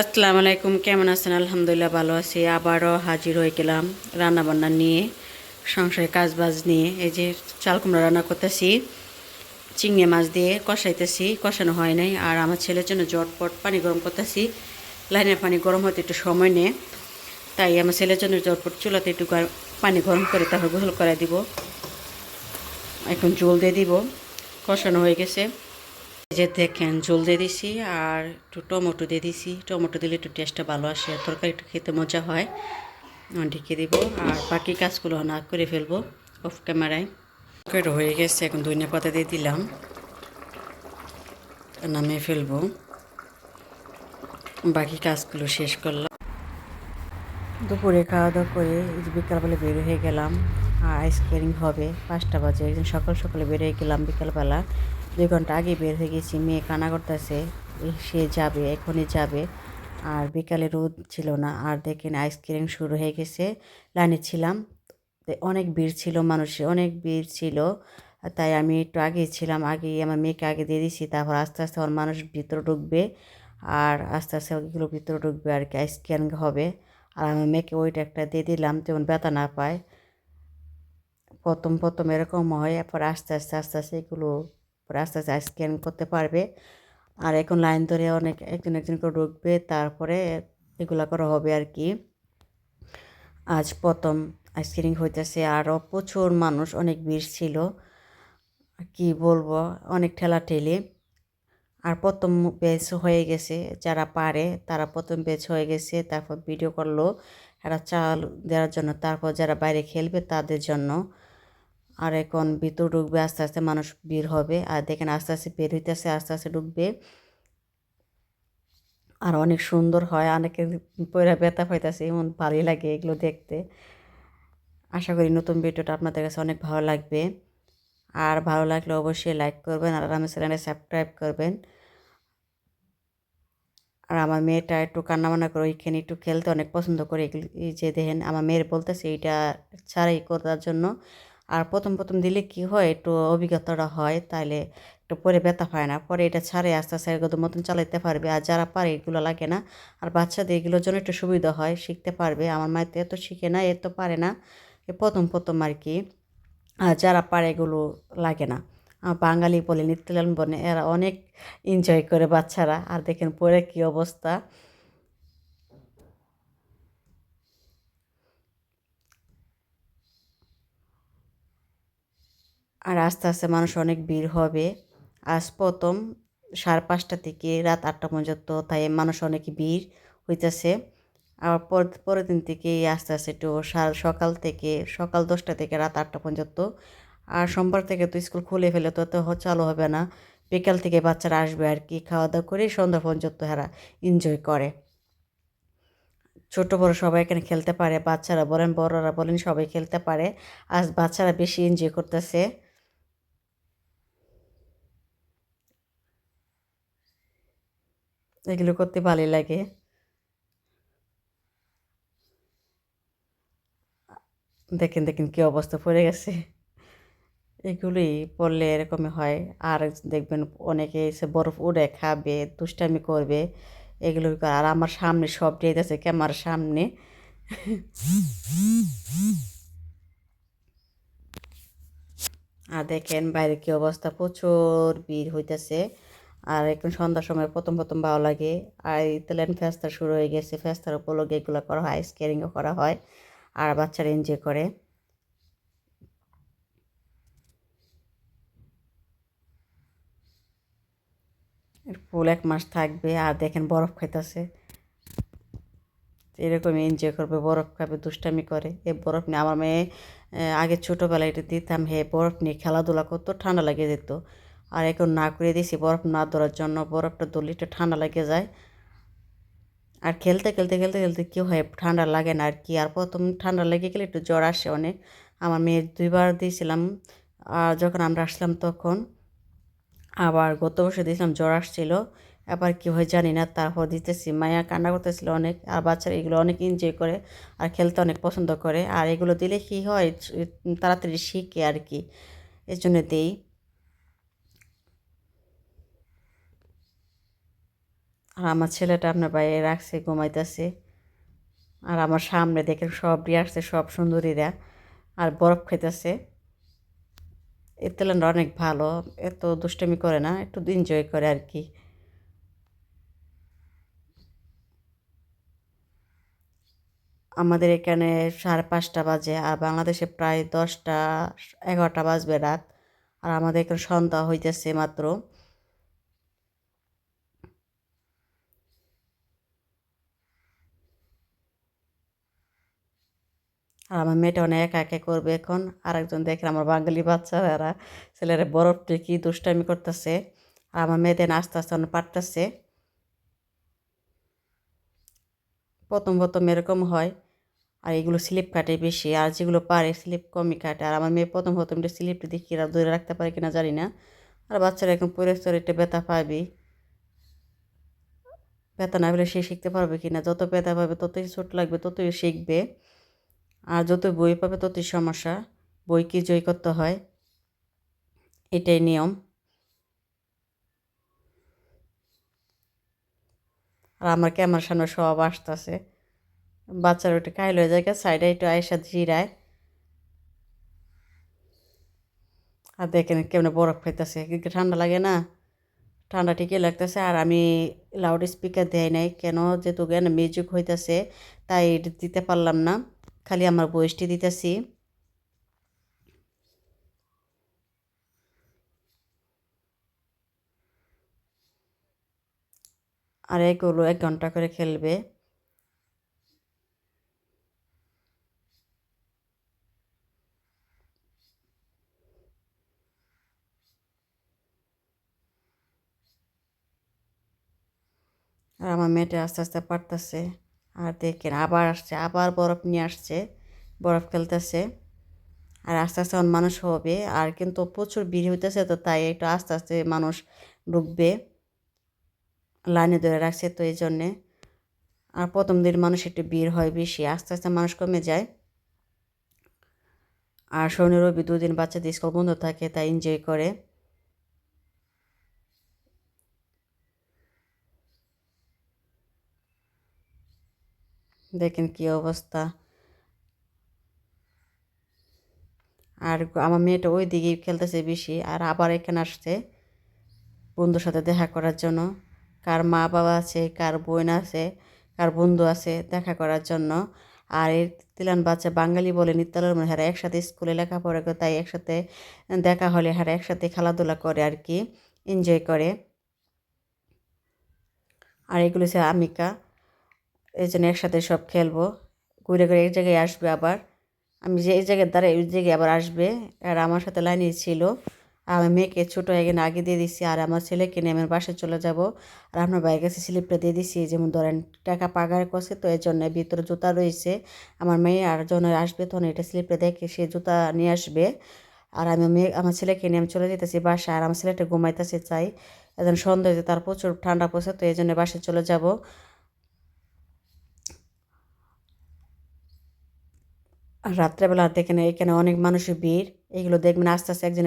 আসসালামু আলাইকুম, কেমন আছেন? আলহামদুলিল্লাহ ভালো আছি। আবারও হাজির হয়ে গেলাম রান্নাবান্না নিয়ে সংসারে কাজ বাজ নিয়ে। এই যে চাল কুমড়া রান্না করতেছি, চিংড়ি মাছ দিয়ে কষাইতেছি, কষানো হয় নাই। আর আমার ছেলের জন্য জটপট পানি গরম করতেছি। লাইনের পানি গরম হতে একটু সময় নেয় তাই আমার ছেলের জন্য জটপট চুলাতে একটু পানি গরম করে তারপর গোসল করে দিব। এখন জল দিয়ে দিব। কষানো হয়ে গেছে। যে দেখেন, ঝোল দিয়ে দিছি আর একটু টমেটো দিয়ে দিছি। টমেটো দিলে একটু টেস্টটা ভালো আসে। আর তরকারি একটু খেতে মজা হয়। ঢেকে দিব। আর বাকি কাজগুলো না করে ফেলব অফ ক্যামেরায় তরকারিটা হয়ে গেছে। এখন ধনিয়া পাতা দিয়ে দিলাম। নামিয়ে ফেলব। বাকি কাজগুলো শেষ করলাম। দুপুরে খাওয়া দাওয়া করে বিকালবেলা বের হয়ে গেলাম। আইসক্রিম হবে। পাঁচটা বাজে। একদিন সকাল সকালে বের হয়ে গেলাম বিকালবেলা। দুই ঘণ্টা আগে বের হয়ে গেছি, মেয়ে কানা করতেছে, সে যাবে, এখনই যাবে। আর বিকালে রোদ ছিল না, আর দেখেন আইসক্রিম শুরু হয়ে গেছে, লাইনে ছিলাম। অনেক ভিড় ছিল মানুষের অনেক ভিড় ছিল। তাই আমি একটু আগে ছিলাম, আগে আমার মেয়েকে আগে দিয়ে দিছি, তারপর আস্তে আস্তে আমার মানুষ ভিতরে ঢুকবে। আর আস্তে আস্তে ওইগুলো ভিতরে ঢুকবে আর কি, আইসক্রিম হবে। আর আমার মেয়েকে ওইটা একটা দিয়ে দিলাম, যেমন ব্যথা না পায়। প্রথম প্রথম এরকম হয়, এরপর আস্তে আস্তে আস্তে আস্তে এগুলো পরে আস্তে আস্তে স্ক্যান করতে পারবে। আর এখন লাইন ধরে অনেক একজন একজন করে ঢুকবে, তারপরে এগুলা করা হবে আর কি। আজ প্রথম আইসক্রিম হইতেছে আরও প্রচুর মানুষ, অনেক ভিড় ছিল। কি বলব, অনেক ঠেলা ঠেলি আর প্রথম বেচ হয়ে গেছে, যারা পারে তারা প্রথম বেচ হয়ে গেছে, তারপর ভিডিও করল। এরা চাল দেওয়ার জন্য, তারপর যারা বাইরে খেলবে তাদের জন্য। আর এখন ভিতর ঢুকবে, আস্তে আস্তে মানুষ বের হবে। আর দেখেন আস্তে আস্তে বের হইতেছে, আস্তে আস্তে ঢুকবে। আর অনেক সুন্দর হয় অনেকের পয়রা ব্যথা পাইতেছে, এমন ভালোই লাগে এগুলো দেখতে। আশা করি নতুন ভিডিওটা আপনাদের কাছে অনেক ভালো লাগবে। আর ভালো লাগলে অবশ্যই লাইক করবেন আর আমার চ্যানেলে সাবস্ক্রাইব করবেন। আর আমার মেয়েটা একটু কান্নাবান্না করে ওইখানে একটু খেলতে অনেক পছন্দ করে এই যে দেখেন আমার মেয়ের বলতেছে এইটা ছাড়াই করার জন্য। আর প্রথম প্রথম দিলে কি হয়? একটু অভিজ্ঞতাটা হয় তাহলে একটু পরে ব্যথা পায় না। পরে এটা ছাড়ে আস্তে আস্তে এগুলো মতন চালাইতে পারবে। আর যারা পারে এগুলো লাগে না। আর বাচ্চাদের এগুলোর জন্য একটু সুবিধা হয়, শিখতে পারবে। আমার মায়ের তো এত শিখে না এত পারে না। এ প্রথম প্রথম আর কি। আর যারা পারে এগুলো লাগে না। বাঙালি বলে নিত্যলান বনে এরা অনেক এনজয় করে বাচ্চারা। আর দেখেন পরে কী অবস্থা। আর আস্তে আস্তে মানুষ অনেক ভিড় হবে। আজ প্রথম সাড়ে পাঁচটা থেকে রাত আটটা পর্যন্ত, তাই মানুষ অনেক ভিড় হইতেছে। আবার পর পরের দিন থেকে আস্তে আস্তে একটু সকাল থেকে, সকাল দশটা থেকে রাত আটটা পর্যন্ত। আর সোমবার থেকে তো স্কুল খুলে ফেলে, তো তো চালু হবে না। বিকাল থেকে বাচ্চারা আসবে আর কি, খাওয়া দাওয়া করে সন্ধ্যা পর্যন্ত এরা এনজয় করে। ছোট, বড় সবাই এখানে খেলতে পারে, বাচ্চারা বলেন, বড়রা বলেন সবাই খেলতে পারে। আজ বাচ্চারা বেশি এনজয় করতেছে। এগুলো করতে ভালোই লাগে। দেখেন দেখেন কি অবস্থা পড়ে গেছে। এগুলোই পড়লে এরকমই হয়। আর দেখবেন অনেকে এসে বরফ উড়ে খাবে, দুষ্টামি করবে। এগুলো আর আমার সামনে সব যেতেছে ক্যামেরার সামনে। আর দেখেন বাইরে কি অবস্থা, প্রচুর ভিড় হইতেছে। আর এখন সন্ধ্যার সময় প্রথম প্রথম ভালো লাগে। আর ইতালিয়ান ফেস্তা শুরু হয়ে গেছে। ফেস্তার উপলক্ষে এগুলো করা হয় স্কেরিংও করা হয়। আর বাচ্চারা এনজয় করে। ফুল এক মাস থাকবে। আর দেখেন বরফ খাইতেছে। এরকম এনজয় করবে। বরফ খাবে, দুষ্টামি করে। এ বরফ নিয়ে আমার মেয়ে আগে ছোটোবেলায় এটা দিতাম। হে, বরফ নিয়ে খেলাধুলা করতো, ঠান্ডা লাগে যেত। আর এখন না করে দিয়েছি, বরফ না ধরার জন্য। বরফটা ধরলে একটু ঠান্ডা লেগে যায়। আর খেলতে খেলতে খেলতে খেলতে কী হয়? ঠান্ডা লাগে না আর কি। আর প্রথম ঠান্ডা লেগে গেলে একটু জ্বর আসে অনেক। আমার মেয়ে দুইবার দিয়েছিলাম। আর যখন আমরা আসলাম তখন আবার গত বছর দিয়েছিলাম, জ্বর আসছিল। এবার কী হয় জানি না, তারপর দিতেছি। মায়া কান্না করতেছিল অনেক। আর বাচ্চারা এগুলো অনেক এনজয় করে আর খেলতে অনেক পছন্দ করে। আর এগুলো দিলে কী হয়? তাড়াতাড়ি শিখে আর কি। এর জন্য দেই। আর আমার ছেলেটা আপনার বাইরে রাখছে, ঘুমাইতেছে। আর আমার সামনে দেখে সব আসছে, সব সুন্দরীরা আর বরফ খাইতেছে। এর তেলেনটা অনেক ভালো, এত দুষ্টামি করে না, একটু এনজয় করে আর কি। আমাদের এখানে সাড়ে পাঁচটা বাজে, আর বাংলাদেশে প্রায় দশটা, এগারোটা বাজবে রাত। আর আমাদের এখানে সন্ধ্যা হইতেছে মাত্র। আর আমার মেয়েটা অনেক একা একা করবে এখন। আরেকজন দেখেন আমার বাঙালি বাচ্চারা ছেলেরা বরফ কি দুষ্টামি করতেছে। আর আমার মেয়েদের আস্তে আস্তে অনেক পারতেছে। প্রথম প্রথম এরকম হয়। আর এগুলো স্লিপ কাটে বেশি। আর যেগুলো পারে স্লিপ কমই কাটে। আর আমার মেয়ে প্রথম প্রথম এটা স্লিপটা দেখি, এরা ধরে রাখতে পারে কিনা জানি না। আর বাচ্চারা এখন পরিস্তর একটা ব্যথা পাবি ব্যথা না পেলে সে শিখতে পারবে কিনা? যত ব্যথা পাবে, ততই ছোট লাগবে, ততই শিখবে। আর যত বই পাবে ততই সমস্যা। বই কি জয় করতে হয়, এটাই নিয়ম। আর আমার ক্যামেরার সামনে সব আসতেছে। বাচ্চার ওটা কাইল হয়ে যায় সাইডে একটু আয়সা জিরায়। আর দেখেন কেমন বরফ খাইতেছে কিন্তু ঠান্ডা লাগে না? ঠান্ডা ঠিকই লাগতেছে, আর আমি লাউড স্পিকার দেয় নাই, কেন যেহেতু জ্ঞান মিউজিক হইতেছে, তাই দিতে পারলাম না। খালি আমার বয়সটি দিতেছি। আর এগুলো এক ঘণ্টা করে খেলবে। আর আমার মেয়েটা আস্তে আস্তে পারতেছে। আর দেখেন আবার আসছে, আবার বরফ নিয়ে আসছে, বরফ খেলতেছে আর আস্তে আস্তে মানুষ হবে, আর কিন্তু প্রচুর ভিড় হইতেছে তো তাই একটু আস্তে আস্তে মানুষ ঢুকবে লাইনে ধরে রাখছে তো এই জন্যে। আর প্রথম দিন মানুষ একটু ভিড় হয় বেশি, আস্তে আস্তে মানুষ কমে যায়। আর শনি, রবি দুদিন বাচ্চাদের স্কুল বন্ধ থাকে, তাই এনজয় করে। দেখেন কি অবস্থা। আর আমার মেয়েটা ওই দিকেই খেলতেছে বেশি, আর আবার এখানে আসছে বন্ধুর সাথে দেখা করার জন্য। কার মা বাবা আছে, কার বোন আছে, কার বন্ধু আছে দেখা করার জন্য। আর এর তিলান বাচ্চা বাঙালি বলে নিত্যালয়ের মনে হারা একসাথে স্কুলে লেখাপড়া করে, তাই একসাথে দেখা হলে হারা একসাথে খেলাধুলা করে আর কি এনজয় করে। আর এগুলো হচ্ছে আমিকা। এই জন্য একসাথে সব খেলব। ঘুরে ঘুরে এক জায়গায় আসবে আবার। আমি যে এই জায়গায় দ্বারা ওই জায়গায় আবার আসবে। আর আমার সাথে লাইনে ছিল। আমি মেয়েকে ছোটো এখানে আগে দিয়ে দিচ্ছি আর আমার ছেলেকে নিয়ে আমার বাসায় চলে যাব। আর আপনার বাইরের কাছে স্লিপটা দিয়ে দিচ্ছি যেমন ধরেন টাকা পাগার করছে তো এর জন্য ভিতরে জুতা রয়েছে। আমার মেয়ে আর যখন আসবে তখন এটা স্লিপটা দেখে সে জুতা নিয়ে আসবে। আর আমি মেয়ে, আমার ছেলেকে নিয়ে আমি চলে যেতেছি বাসায়। আর আমার ছেলেটা ঘুমাইতেছে চাই। এখন সন্ধ্যা তার প্রচুর ঠান্ডা পড়ছে তো এই জন্য বাসায় চলে যাব। রাত্রেবেলা দেখেন এখানে অনেক মানুষের ভিড়। এগুলো দেখবেন আস্তে আস্তে একজন একজন